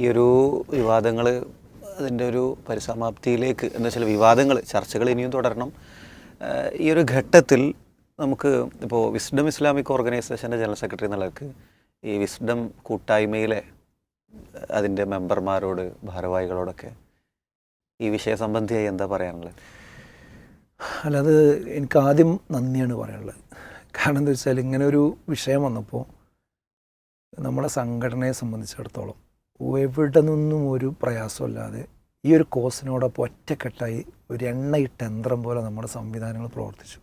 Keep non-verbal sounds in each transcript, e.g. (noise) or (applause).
ഈ ഒരു വിവാദങ്ങൾ അതിന്റെ ഒരു പരിസമാപ്തിയിലേക്ക് എന്ന് വെച്ചാൽ വിവാദങ്ങൾ ചർച്ചകൾ ഇനിയും തുടരണം. ഈ ഒരു ഘട്ടത്തിൽ നമുക്ക് ഇപ്പോൾ വിസ്ഡം ഇസ്ലാമിക് ഓർഗനൈസേഷന്റെ ജനറൽ സെക്രട്ടറി എന്നുള്ളവർക്ക് ഈ വിസ്ഡം കൂട്ടായ്മയിലെ അതിന്റെ മെമ്പർമാരോട് ഭാരവാഹികളോടൊക്കെ ഈ വിഷയ സംബന്ധിയായി എന്താ പറയാനുള്ളത്? അല്ല എനിക്ക് ആദ്യം നന്ദിയാണ് പറയാനുള്ളത്. കാരണം എന്താ വെച്ചാൽ ഇങ്ങനെ ഒരു വിഷയം വന്നപ്പോൾ നമ്മുടെ സംഘടനയെ സംബന്ധിച്ചിടത്തോളം എവിടെ നിന്നും ഒരു പ്രയാസമല്ലാതെ ഈ ഒരു കോസിനോടൊപ്പം ഒറ്റക്കെട്ടായി ഒരു എണ്ണയിട്ട യന്ത്രം പോലെ നമ്മുടെ സംവിധാനങ്ങൾ പ്രവർത്തിച്ചു.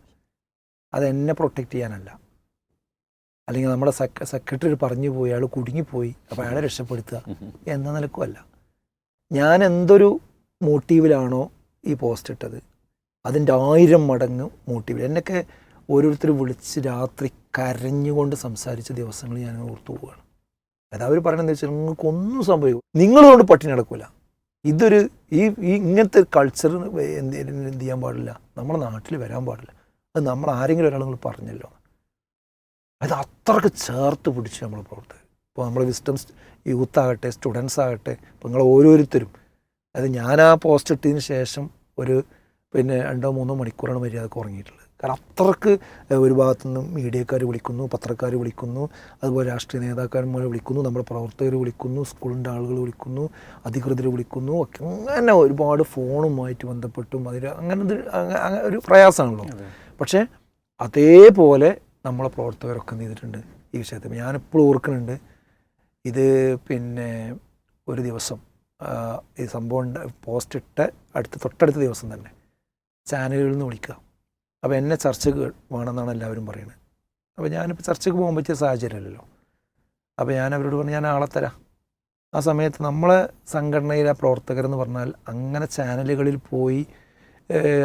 അത് എന്നെ പ്രൊട്ടക്റ്റ് ചെയ്യാനല്ല. അല്ലെങ്കിൽ നമ്മുടെ സെക്ര സെക്രട്ടറി പറഞ്ഞു പോയി അയാൾ കുടുങ്ങിപ്പോയി അപ്പോൾ അയാളെ രക്ഷപ്പെടുത്തുക എന്ന നിലക്കുമല്ല. ഞാൻ എന്തൊരു മോട്ടീവിലാണോ ഈ പോസ്റ്റ് ഇട്ടത്? അതിന്റെ ആയിരം മടങ്ങ് മോട്ടീവ് എന്നൊക്കെ ഓരോരുത്തർ വിളിച്ച് രാത്രി കരഞ്ഞുകൊണ്ട് സംസാരിച്ച ദിവസങ്ങൾ ഞാൻ ഓർത്തു പോവുകയാണ്. അതായത് അവർ പറയണതെന്ന് വെച്ചാൽ നിങ്ങൾക്കൊന്നും സംഭവിക്കും. നിങ്ങളുകൊണ്ട് പട്ടിണി നടക്കില്ല ഇതൊരു ഈ ഈ ഇങ്ങനത്തെ കൾച്ചർ എന്ത് ചെയ്യാൻ പാടില്ല. നമ്മുടെ നാട്ടിൽ വരാൻ പാടില്ല. അത് നമ്മൾ ആരെങ്കിലും ഒരാൾ നിങ്ങൾ പറഞ്ഞല്ലോ. അത് അത്രയ്ക്ക് ചേർത്ത് പിടിച്ച് നമ്മൾ പ്രവർത്തകർ. ഇപ്പോൾ നമ്മൾ വിസ്റ്റം യൂത്ത് ആകട്ടെ സ്റ്റുഡൻസ് ആകട്ടെ ഇപ്പോൾ നിങ്ങൾ ഓരോരുത്തരും. അതായത് ഞാൻ ആ പോസ്റ്റ് ഇട്ടതിന് ശേഷം ഒരു പിന്നെ രണ്ടോ മൂന്നോ മണിക്കൂറാണ് മര്യാദയ്ക്ക് ഉറങ്ങിയിട്ടുള്ളത്. കാരണം അത്രയ്ക്ക് ഒരു ഭാഗത്തു നിന്നും മീഡിയക്കാർ വിളിക്കുന്നു പത്രക്കാർ വിളിക്കുന്നു അതുപോലെ രാഷ്ട്രീയ നേതാക്കന്മാർ വിളിക്കുന്നു നമ്മുടെ പ്രവർത്തകർ വിളിക്കുന്നു സ്കൂളിന്റെ ആളുകൾ വിളിക്കുന്നു അധികൃതർ വിളിക്കുന്നു ഒക്കെ അങ്ങനെ ഒരുപാട് ഫോണുമായിട്ട് ബന്ധപ്പെട്ടും അതിന് അങ്ങനെ ഒരു പ്രയാസമാണല്ലോ. പക്ഷേ അതേപോലെ നമ്മളെ പ്രവർത്തകരൊക്കെ എന്ത് ചെയ്തിട്ടുണ്ട് ഈ വിഷയത്തിൽ. ഞാനിപ്പോഴും ഓർക്കുന്നുണ്ട് ഇത് പിന്നെ ഒരു ദിവസം ഈ സംഭവം പോസ്റ്റിട്ട പോസ്റ്റ് ഇട്ട അടുത്ത തൊട്ടടുത്ത ദിവസം തന്നെ ചാനലുകളിൽ നിന്ന് വിളിക്കുക. അപ്പോൾ എന്നെ ചർച്ചക്ക് വേണമെന്നാണ് എല്ലാവരും പറയുന്നത് അപ്പോൾ ഞാനിപ്പോൾ ചർച്ചയ്ക്ക് പോകാൻ പറ്റിയ സാഹചര്യമല്ലല്ലോ. അപ്പോൾ ഞാൻ അവരോട് പറഞ്ഞു ഞാൻ ആളെ തരാം. ആ സമയത്ത് നമ്മളെ സംഘടനയിലെ പ്രവർത്തകരെന്ന് പറഞ്ഞാൽ അങ്ങനെ ചാനലുകളിൽ പോയി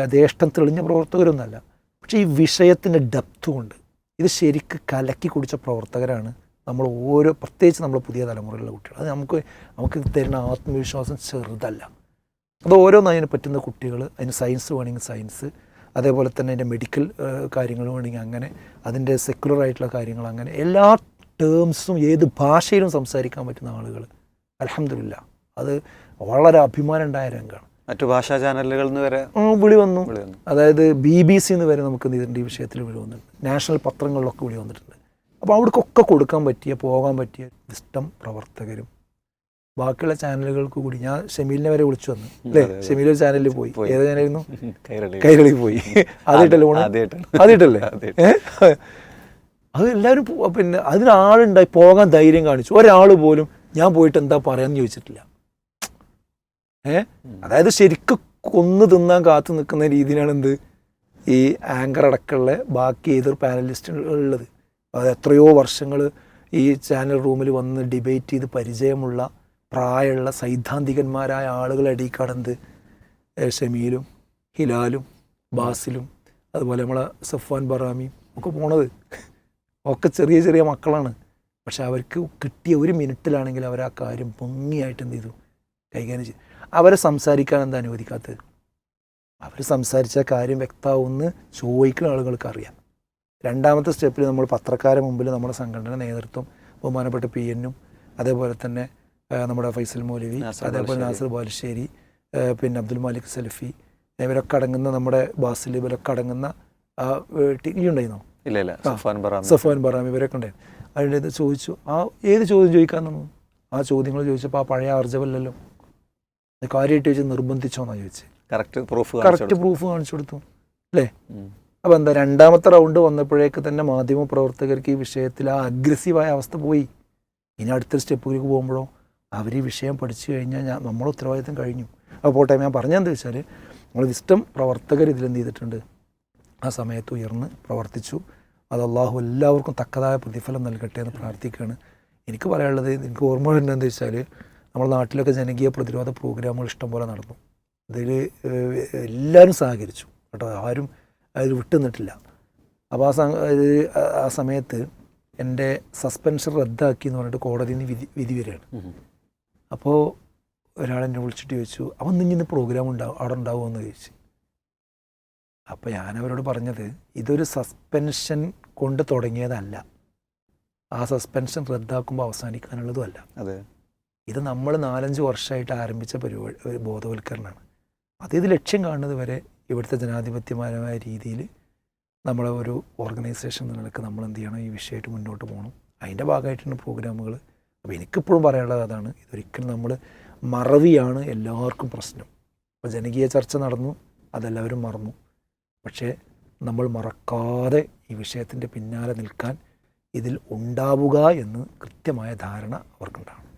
അതേഷ്ടം തെളിഞ്ഞ പ്രവർത്തകരൊന്നുമല്ല. പക്ഷേ ഈ വിഷയത്തിന്റെ ഡെപ്ത് ഉണ്ട് ഇത് ശരിക്ക് കലക്കി കുടിച്ച പ്രവർത്തകരാണ് നമ്മൾ ഓരോ പ്രത്യേകിച്ച് നമ്മൾ പുതിയ തലമുറയിലുള്ള കുട്ടികൾ. അത് നമുക്ക് നമുക്ക് തരുന്ന ആത്മവിശ്വാസം ചെറുതല്ല. അത് ഓരോന്നും അതിന് പറ്റുന്ന കുട്ടികൾ അതിന് സയൻസ് വേണമെങ്കിൽ സയൻസ് അതേപോലെ തന്നെ അതിന്റെ മെഡിക്കൽ കാര്യങ്ങൾ വേണമെങ്കിൽ അങ്ങനെ അതിന്റെ സെക്യുലർ ആയിട്ടുള്ള കാര്യങ്ങൾ അങ്ങനെ എല്ലാ ടേംസും ഏത് ഭാഷയിലും സംസാരിക്കാൻ പറ്റുന്ന ആളുകൾ അലഹമില്ല അത് വളരെ അഭിമാനം ഉണ്ടായ രംഗമാണ്. മറ്റു ഭാഷാ ചാനലുകളിൽ നിന്ന് വരെ ആ, വിളി വന്നു. വിളി വന്നു. അതായത് ബി ബി സി എന്ന് വരെ നമുക്ക് ഇതിന്റെ ഈ വിഷയത്തിൽ വിളി വന്നിട്ടുണ്ട്. നാഷണൽ പത്രങ്ങളിലൊക്കെ വിളി വന്നിട്ടുണ്ട്. അപ്പോൾ അവിടേക്കൊക്കെ കൊടുക്കാൻ പറ്റിയ പോകാൻ പറ്റിയ ഇഷ്ടം പ്രവർത്തകരും ബാക്കിയുള്ള ചാനലുകൾക്ക് കൂടി ഞാൻ ഷെമീലിനെ വരെ വിളിച്ചു വന്നു. അല്ലേ? അതെ. ഒരു ചാനലിൽ പോയി. ഏതാ ചാനലായിരുന്നു (laughs) കൈരളി. പോയി. (laughs) ആദ്യമായിട്ടല്ലേ പോണേ? ആദ്യമായിട്ടാണ്. ആദ്യമായിട്ടല്ലേ? (laughs) ആദ്യമായിട്ട്. അത് എല്ലാവരും പിന്നെ അതിനാളുണ്ടായി പോകാൻ ധൈര്യം കാണിച്ചു. ഒരാൾ പോലും ഞാൻ പോയിട്ട് എന്താ പറയാന്ന് ചോദിച്ചിട്ടില്ല. ഏ? അതായത് ശരിക്കും കൊന്നു തിന്നാൻ കാത്തു നിൽക്കുന്ന രീതിയിലാണ് എന്ത്? ഈ ആങ്കർ അടക്കമുള്ള ബാക്കി ഏതൊരു പാനലിസ്റ്റുകളുള്ളത്. അത് എത്രയോ വർഷങ്ങൾ ഈ ചാനൽ റൂമിൽ വന്ന് ഡിബേറ്റ് ചെയ്ത് പരിചയമുള്ള പ്രായമുള്ള സൈദ്ധാന്തികന്മാരായ ആളുകൾ അടി കടന്ന് ഷമീലും ഹിലാലും ബാസിലും അതുപോലെ നമ്മളെ സഫ്വാൻ ബറാമിയും ഒക്കെ പോണത്. ഒക്കെ ചെറിയ ചെറിയ മക്കളാണ്. പക്ഷെ അവർക്ക് കിട്ടിയ ഒരു മിനിറ്റിലാണെങ്കിൽ അവർ ആ കാര്യം ഭംഗിയായിട്ട് എന്ത് ചെയ്തു? കൈകാര്യം ചെയ്തു. അവരെ സംസാരിക്കാൻ എന്താ അനുവദിക്കാത്തത്? അവർ സംസാരിച്ച കാര്യം വ്യക്തമാവുമെന്ന് ചോദിക്കുന്ന ആളുകൾക്ക് അറിയാം. രണ്ടാമത്തെ സ്റ്റെപ്പിൽ നമ്മൾ പത്രക്കാരെ മുമ്പിൽ നമ്മുടെ സംഘടന നേതൃത്വം ബഹുമാനപ്പെട്ട പി എന്നും അതേപോലെ തന്നെ നമ്മുടെ ഫൈസൽ മൗലവി അതേപോലെ നാസർ ബാലുശ്ശേരി പിന്നെ അബ്ദുൽ മാലിക് സലഫി ഇവരൊക്കെ അടങ്ങുന്ന നമ്മുടെ ബാസിൽ ഇവരൊക്കെ അടങ്ങുന്ന ആ ടീം ഉണ്ടായിരുന്നോ? ഇല്ല ഇല്ല. സഫാൻ ബറാം സഫാൻ ബറാം ഇവരൊക്കെ ഉണ്ടായിരുന്നു. അതിന്റെ ചോദിച്ചു ആ ഏത് ചോദ്യം ചോദിക്കാൻ തന്നു ആ ചോദ്യങ്ങൾ ചോദിച്ചപ്പോൾ ആ പഴയ ആർജവല്ലല്ലോ. കാര്യമായിട്ട് ചോദിച്ച് നിർബന്ധിച്ചോന്നാ ചോദിച്ചത്. കറക്റ്റ് പ്രൂഫ് കറക്റ്റ് പ്രൂഫ് കാണിച്ചു കൊടുത്തു അല്ലേ? അപ്പോൾ എന്താ രണ്ടാമത്തെ റൗണ്ട് വന്നപ്പോഴേക്ക് തന്നെ മാധ്യമ പ്രവർത്തകർക്ക് ഈ വിഷയത്തിൽ ആ അഗ്രസീവായ അവസ്ഥ പോയി. ഇനി അടുത്ത സ്റ്റെപ്പിലേക്ക് പോകുമ്പോഴോ? അവർ ഈ വിഷയം പഠിച്ചു കഴിഞ്ഞാൽ ഞാൻ നമ്മൾ ഉത്തരവാദിത്തം കഴിഞ്ഞു. അപ്പോൾ പോട്ടെ ഞാൻ പറഞ്ഞതെന്താ വെച്ചാൽ നമ്മൾ വിസ്റ്റം പ്രവർത്തകർ ഇതിലെന്ത് ചെയ്തിട്ടുണ്ട്? ആ സമയത്ത് ഉയർന്ന് പ്രവർത്തിച്ചു. അത് അള്ളാഹു എല്ലാവർക്കും തക്കതായ പ്രതിഫലം നൽകട്ടെ എന്ന് പ്രാർത്ഥിക്കുകയാണ്. എനിക്ക് പറയാനുള്ളത് എനിക്ക് ഓർമ്മ വരുന്നതെന്ന് വെച്ചാൽ നമ്മുടെ നാട്ടിലൊക്കെ ജനകീയ പ്രതിരോധ പ്രോഗ്രാമുകൾ ഇഷ്ടംപോലെ നടന്നു. ഇതിൽ എല്ലാവരും സഹകരിച്ചു കേട്ടോ. ആരും അതിൽ വിട്ടുനിന്നിട്ടില്ല അപ്പോൾ ആ ആ സമയത്ത് എന്റെ സസ്പെൻഷൻ റദ്ദാക്കി എന്ന് പറഞ്ഞിട്ട് കോടതിയിൽ നിന്ന് വിധി വിധി വരികയാണ്. അപ്പോൾ ഒരാൾ എന്നെ വിളിച്ചിട്ട് ചോദിച്ചു അവൻ നിന്നിന്ന് പ്രോഗ്രാം ഉണ്ടാവും അവിടെ ഉണ്ടാവുമോ എന്ന് ചോദിച്ചു. അപ്പോൾ ഞാൻ അവരോട് പറഞ്ഞത് ഇതൊരു സസ്പെൻഷൻ കൊണ്ട് തുടങ്ങിയതല്ല. ആ സസ്പെൻഷൻ റദ്ദാക്കുമ്പോൾ അവസാനിക്കാനുള്ളതുമല്ല. അതെ. ഇത് നമ്മൾ നാലഞ്ച് വർഷമായിട്ട് ആരംഭിച്ച പരിപാടി ഒരു ബോധവൽക്കരണമാണ്. അത് ഇത് ലക്ഷ്യം കാണുന്നത് വരെ ഇവിടുത്തെ ജനാധിപത്യപരമായ രീതിയിൽ നമ്മളെ ഒരു ഓർഗനൈസേഷൻ നിലയ്ക്ക് നമ്മൾ എന്ത് ചെയ്യണം? ഈ വിഷയമായിട്ട് മുന്നോട്ട് പോകണം. അതിന്റെ ഭാഗമായിട്ടാണ് പ്രോഗ്രാമുകൾ അപ്പോൾ എനിക്കിപ്പോഴും പറയാനുള്ളത് അതാണ് ഇതൊരിക്കലും നമ്മൾ മറവിയാണ് എല്ലാവർക്കും പ്രശ്നം. അപ്പോൾ ജനകീയ ചർച്ച നടന്നു അതെല്ലാവരും മറന്നു. പക്ഷേ നമ്മൾ മറക്കാതെ ഈ വിഷയത്തിന്റെ പിന്നാലെ നിൽക്കാൻ ഇതിൽ ഉണ്ടാവുക എന്ന് കൃത്യമായ ധാരണ അവർക്കുണ്ടാവണം.